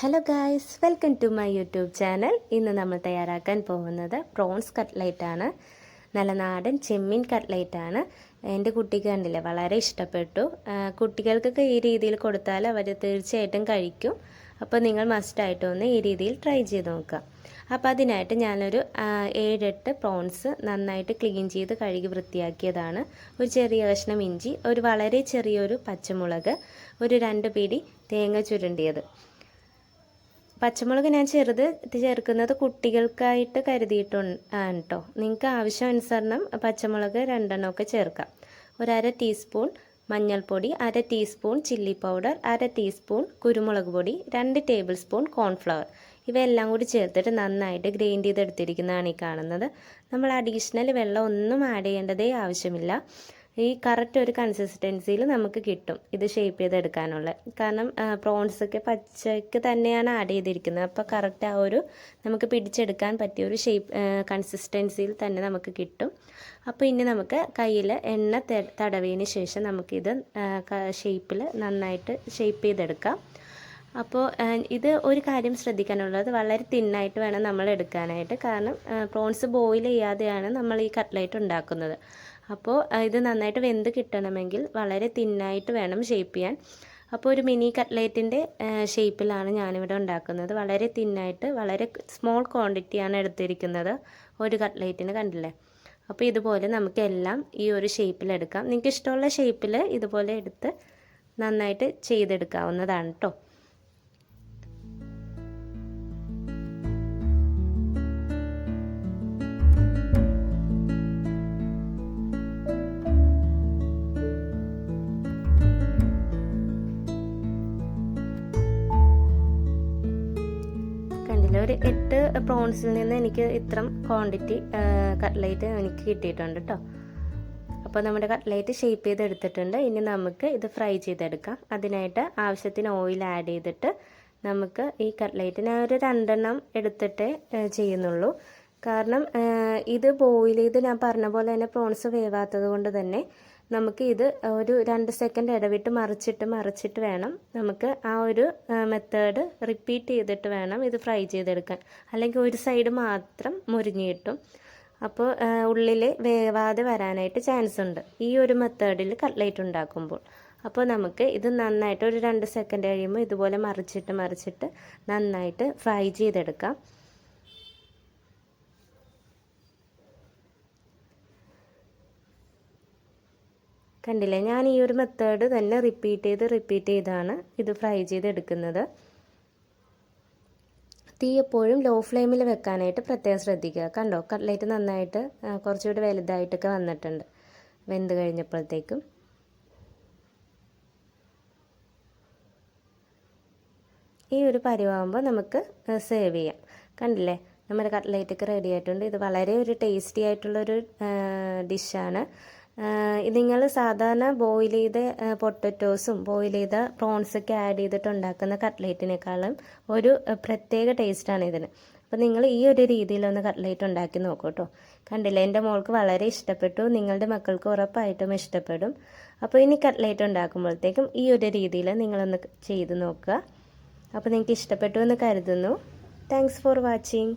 Hello guys welcome to my YouTube channel ഇന്ന് നമ്മൾ തയ്യാറാക്കാൻ പോകുന്നത് പ്രോൺസ് കട്ട്ലൈറ്റ് ആണ്. നല്ല നാടൻ ചെമ്മീൻ കട്ട്ലൈറ്റ് ആണ്. എന്റെ കുട്ടിക്ക് കണ്ടില്ലേ വളരെ ഇഷ്ടപ്പെട്ടു. കുട്ടികൾക്കൊക്കെ ഈ രീതിയിൽ കൊടുത്താൽ അവർ തീർച്ചയായിട്ടും കഴിക്കും. അപ്പോൾ നിങ്ങൾ മസ്റ്റായിട്ട് ഒന്ന് ഈ രീതിയിൽ ട്രൈ ചെയ്ത് നോക്കുക. അപ്പോൾ അതിനായിട്ട് ഞാനൊരു ഏഴെട്ട് പ്രോൺസ് നന്നായിട്ട് ക്ലീൻ ചെയ്ത് കഴുകി വൃത്തിയാക്കിയതാണ്. ഒരു ചെറിയ കഷ്ണം ഇഞ്ചി ഒരു വളരെ ചെറിയൊരു പച്ചമുളക് ഒരു രണ്ട് പിടി തേങ്ങ ചുരുണ്ടിയത്. പച്ചമുളക് ഞാൻ ചെറുത് ചേർക്കുന്നത് കുട്ടികൾക്കായിട്ട് കരുതിയിട്ടുണ്ട്. കേട്ടോ നിങ്ങൾക്ക് ആവശ്യാനുസരണം പച്ചമുളക് രണ്ടെണ്ണമൊക്കെ ചേർക്കാം. ഒരു അര ടീസ്പൂൺ മഞ്ഞൾപ്പൊടി അര ടീസ്പൂൺ ചില്ലി പൗഡർ അര ടീസ്പൂൺ കുരുമുളക് പൊടി രണ്ട് ടേബിൾ സ്പൂൺ കോൺഫ്ലവർ. ഇവയെല്ലാം കൂടി ചേർത്തിട്ട് നന്നായിട്ട് ഗ്രൈൻഡ് ചെയ്തെടുത്തിരിക്കുന്നതാണ് ഈ കാണുന്നത്. നമ്മൾ അഡീഷണൽ വെള്ളം ഒന്നും ആഡ് ചെയ്യേണ്ടതേ ആവശ്യമില്ല. ഈ കറക്റ്റ് ഒരു കൺസിസ്റ്റൻസിയിൽ നമുക്ക് കിട്ടും. ഇത് ഷേപ്പ് ചെയ്തെടുക്കാനുള്ള. കാരണം പ്രോൺസൊക്കെ പച്ചയ്ക്ക് തന്നെയാണ് ആഡ് ചെയ്തിരിക്കുന്നത്. അപ്പോൾ കറക്റ്റ് ആ ഒരു നമുക്ക് പിടിച്ചെടുക്കാൻ പറ്റിയ ഒരു ഷേപ്പ് കൺസിസ്റ്റൻസിയിൽ തന്നെ നമുക്ക് കിട്ടും. അപ്പോൾ ഇനി നമുക്ക് കയ്യിൽ എണ്ണ തടവിയതിന് ശേഷം നമുക്കിത് ഷേപ്പിൽ നന്നായിട്ട് ഷേപ്പ് ചെയ്തെടുക്കാം. അപ്പോൾ ഇത് ഒരു കാര്യം ശ്രദ്ധിക്കാനുള്ളത് വളരെ തിന്നായിട്ട് വേണം നമ്മൾ എടുക്കാനായിട്ട്. കാരണം പ്രോൺസ് ബോയിൽ ചെയ്യാതെയാണ് നമ്മൾ ഈ കട്ട്ലൈറ്റ് ഉണ്ടാക്കുന്നത്. അപ്പോൾ ഇത് നന്നായിട്ട് വെന്ത് കിട്ടണമെങ്കിൽ വളരെ തിന്നായിട്ട് വേണം ഷേപ്പ് ചെയ്യാൻ. അപ്പോൾ ഒരു മിനി കട്ട്ലേറ്റിന്റെ ഷേപ്പിലാണ് ഞാനിവിടെ ഉണ്ടാക്കുന്നത്. വളരെ തിന്നായിട്ട് വളരെ സ്മോൾ ക്വാണ്ടിറ്റിയാണ് എടുത്തിരിക്കുന്നത് ഒരു കട്ട്ലേറ്റിന് കണ്ടില്ലേ? അപ്പോൾ ഇതുപോലെ നമുക്ക് എല്ലാം ഈ ഒരു ഷേപ്പിലെടുക്കാം നിങ്ങൾക്ക് ഇഷ്ടമുള്ള ഷേപ്പിൽ ഇതുപോലെ എടുത്ത് നന്നായിട്ട് ചെയ്തെടുക്കാവുന്നതാണ് കേട്ടോ ഒരു എട്ട് പ്രോൺസിൽ നിന്ന് എനിക്ക് ഇത്ര ക്വാണ്ടിറ്റി കട്ട്ലൈറ്റ് എനിക്ക് കിട്ടിയിട്ടുണ്ട് കേട്ടോ അപ്പോൾ നമ്മുടെ കട്ട്ലൈറ്റ് ഷേപ്പ് ചെയ്തെടുത്തിട്ടുണ്ട്. ഇനി നമുക്ക് ഇത് ഫ്രൈ ചെയ്തെടുക്കാം. അതിനായിട്ട് ആവശ്യത്തിന് ഓയിൽ ആഡ് ചെയ്തിട്ട് നമുക്ക് ഈ കട്ട്ലേറ്റ് ഞാൻ ഒരു രണ്ടെണ്ണം എടുത്തിട്ടേ ചെയ്യുന്നുള്ളൂ. കാരണം ഇത് ബോയിൽ ചെയ്ത് ഞാൻ പറഞ്ഞ പോലെ തന്നെ പ്രോൺസ് വേവാത്തത് കൊണ്ട് തന്നെ നമുക്ക് ഇത് ഒരു രണ്ട് സെക്കൻഡ് ഇടവിട്ട് മറിച്ചിട്ട് മറിച്ചിട്ട് വേണം. നമുക്ക് ആ ഒരു മെത്തേഡ് റിപ്പീറ്റ് ചെയ്തിട്ട് വേണം ഇത് ഫ്രൈ ചെയ്തെടുക്കാൻ. അല്ലെങ്കിൽ ഒരു സൈഡ് മാത്രം മുരിഞ്ഞ് കിട്ടും അപ്പോൾ ഉള്ളിൽ വേവാതെ വരാനായിട്ട് ചാൻസ് ഉണ്ട്. ഈ ഒരു മെത്തേഡിൽ കട്ട്ലേറ്റ് ഉണ്ടാക്കുമ്പോൾ. അപ്പോൾ നമുക്ക് ഇത് നന്നായിട്ട് ഒരു രണ്ട് സെക്കൻഡ് കഴിയുമ്പോൾ ഇതുപോലെ മറിച്ചിട്ട് മറിച്ചിട്ട് നന്നായിട്ട് ഫ്രൈ ചെയ്തെടുക്കാം. കണ്ടില്ലേ? ഞാൻ ഈ ഒരു മെത്തേഡ് തന്നെ റിപ്പീറ്റ് ചെയ്ത് റിപ്പീറ്റ് ചെയ്താണ് ഇത് ഫ്രൈ ചെയ്തെടുക്കുന്നത്. തീ എപ്പോഴും ലോ ഫ്ലെയിമിൽ വെക്കാനായിട്ട് പ്രത്യേകം ശ്രദ്ധിക്കുക. കണ്ടോ? കട്ട്ലേറ്റ് നന്നായിട്ട് കുറച്ചുകൂടി വലുതായിട്ടൊക്കെ വന്നിട്ടുണ്ട്. വെന്ത് കഴിഞ്ഞപ്പോഴത്തേക്കും. ഈ ഒരു പരിവാകുമ്പോൾ നമുക്ക് സേവ് ചെയ്യാം. കണ്ടില്ലേ? നമ്മുടെ കട്ട്ലേറ്റൊക്കെ റെഡി ആയിട്ടുണ്ട്. ഇത് വളരെ ഒരു ടേസ്റ്റി ആയിട്ടുള്ളൊരു ഡിഷാണ് നിങ്ങൾ സാധാരണ ബോയിൽ ചെയ്ത പൊട്ടറ്റോസും ബോയിൽ ചെയ്ത പ്രോൺസൊക്കെ ആഡ് ചെയ്തിട്ട് ഉണ്ടാക്കുന്ന കട്ട്ലേറ്റിനേക്കാളും ഒരു പ്രത്യേക ടേസ്റ്റാണ് ഇതിന്. അപ്പോൾ നിങ്ങൾ ഈ ഒരു രീതിയിലൊന്ന് കട്ട്ലേറ്റ് ഉണ്ടാക്കി നോക്കൂ കേട്ടോ കണ്ടില്ലേ എന്റെ മോൾക്ക് വളരെ ഇഷ്ടപ്പെട്ടു നിങ്ങളുടെ മക്കൾക്ക് ഉറപ്പായിട്ടും ഇഷ്ടപ്പെടും. അപ്പോൾ ഇനി കട്ട്ലേറ്റ് ഉണ്ടാക്കുമ്പോഴത്തേക്കും ഈ ഒരു രീതിയിൽ നിങ്ങളൊന്ന് ചെയ്ത് നോക്കുക. അപ്പോൾ നിങ്ങൾക്ക് ഇഷ്ടപ്പെട്ടു എന്ന് കരുതുന്നു. Thanks for watching